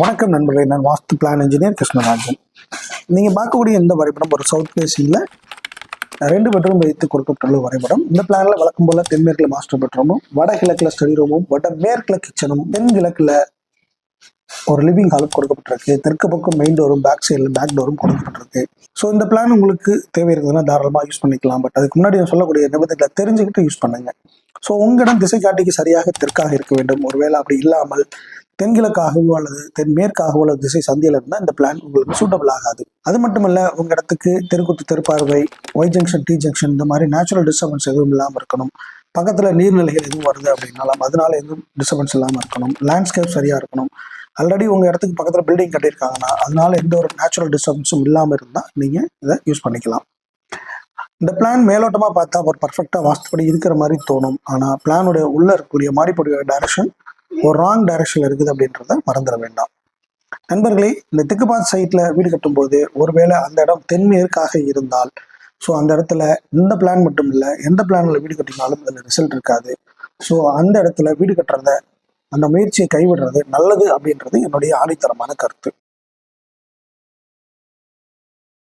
வணக்கம் நண்பர்களே நான் வாஸ்து பிளான் இன்ஜினியர் கிருஷ்ணராஜன். நீங்கள் பார்க்கக்கூடிய இந்த வரைபடம் ஒரு சவுத் ஃபேஸிங்கில் ரெண்டு பெட்ரூம் வைத்து கொடுக்கப்பட்டுள்ள வரைபடம். இந்த பிளானில் வழக்கம் போல் தென்மேற்கில் மாஸ்டர் பெட்ரூமும் வடகிழக்கில் ஸ்டடி ரூமும் வட மேற்கில் கிச்சனும் தென்கிழக்கில் ஒரு லிவிங் ஹாலும் கொடுக்கப்பட்டிருக்கு. தெற்கு பக்கம் மெயின் டோரும் பேக் சைடில் பேக் டோரும் கொடுக்கப்பட்டிருக்கு. ஸோ இந்த பிளான் உங்களுக்கு தேவை இருக்குதுன்னா தாராளமாக யூஸ் பண்ணிக்கலாம். பட் அதுக்கு முன்னாடி நான் சொல்லக்கூடிய நிபந்தனை தெரிஞ்சுக்கிட்டு யூஸ் பண்ணுங்கள் ஸோ உங்களிடம் திசை காட்டிக்கு சரியாக தெற்காக இருக்க வேண்டும். ஒருவேளை அப்படி இல்லாமல் தென்கிழக்காகவோ அல்லது தென்மேற்காகவோ அல்லது திசை சந்தியில் இருந்தால் இந்த பிளான் உங்களுக்கு சூட்டபிள் ஆகாது. அது மட்டுமல்ல உங்க இடத்துக்கு தெருக்குத்து தெருப்பார்வை ஒய் ஜங்ஷன் டி ஜங்ஷன் இந்த மாதிரி நேச்சுரல் டிஸ்டர்பன்ஸ் எதுவும் இல்லாமல் இருக்கணும். பக்கத்தில் நீர்நிலைகள் எதுவும் வருது அப்படின்னாலும் அதனால எதுவும் டிஸ்டர்பன்ஸ் இல்லாமல் இருக்கணும். லேண்ட்ஸ்கேப் சரியாக இருக்கணும். ஆல்ரெடி உங்கள் இடத்துக்கு பக்கத்தில் பில்டிங் கட்டியிருக்காங்கன்னா அதனால எந்த ஒரு நேச்சுரல் டிஸ்டர்பன்ஸும் இல்லாமல் இருந்தால் நீங்கள் இதை யூஸ் பண்ணிக்கலாம். இந்த பிளான் மேலோட்டமாக பார்த்தா ஒரு பர்ஃபெக்டாக வாஸ்துப்படி இருக்கிற மாதிரி தோணும். ஆனால் பிளானுடைய உள்ளே இருக்கக்கூடிய மாறிப்படிய டைரக்ஷன் ஒரு ராங் டைரக்ஷனில் இருக்குது அப்படின்றத மறந்துட வேண்டாம். நண்பர்களே இந்த திக்குபாத் சைட்டில் வீடு கட்டும்போது ஒருவேளை அந்த இடம் தென்மேற்காக இருந்தால் ஸோ அந்த இடத்துல இந்த பிளான் மட்டும் இல்லை எந்த பிளானில் வீடு கட்டினாலும் அதில் ரிசல்ட் இருக்காது. ஸோ அந்த இடத்துல வீடு கட்டுறத அந்த முயற்சியை கைவிடுறது நல்லது அப்படின்றது என்னுடைய ஆணித்தரமான கருத்து.